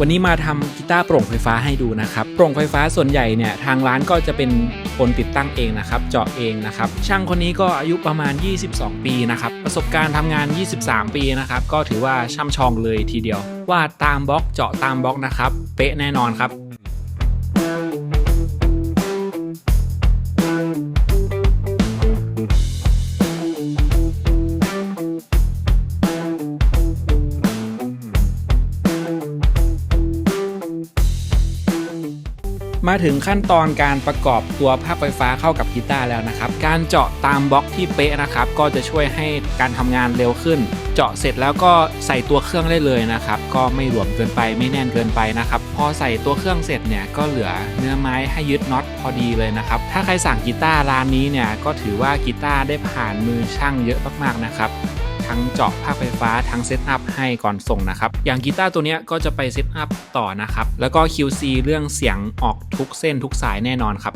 วันนี้มาทำกีตาร์โปร่งไฟฟ้าให้ดูนะครับ โปร่งไฟฟ้าส่วนใหญ่เนี่ยทางร้านก็จะเป็นคนติดตั้งเองนะครับ เจาะเองนะครับ ช่างคนนี้ก็อายุประมาณ 22 ปีนะครับ ประสบการณ์ทำงาน 23 ปีนะครับ ก็ถือว่าช่ำชองเลยทีเดียว วาดตามบล็อกเจาะตามบล็อกนะครับ เป๊ะแน่นอนครับ มาถึงขั้นตอนการประกอบตัวภาพไฟฟ้าเข้ากับกีตาร์แล้วนะครับ การเจาะตามบล็อกที่เป๊ะนะครับ ก็จะช่วยให้การทำงานเร็วขึ้น เจาะเสร็จแล้วก็ใส่ตัวเครื่องได้เลยนะครับ ก็ไม่หลวมเกินไปไม่แน่นเกินไปนะครับ พอใส่ตัวเครื่องเสร็จเนี่ยก็เหลือเนื้อไม้ให้ยึดน็อตพอดีเลยนะครับ ถ้าใครสั่งกีตาร์ร้านนี้เนี่ยก็ถือว่ากีตาร์ได้ผ่านมือช่างเยอะมากๆนะครับ ทั้งเจาะภาคไฟฟ้าทั้งเซตอัพให้ก่อนส่งนะครับ อย่างกีตาร์ตัวนี้ก็จะไปเซตอัพต่อนะครับ แล้วก็ QC เรื่องเสียงออกทุกเส้นทุกสายแน่นอนครับ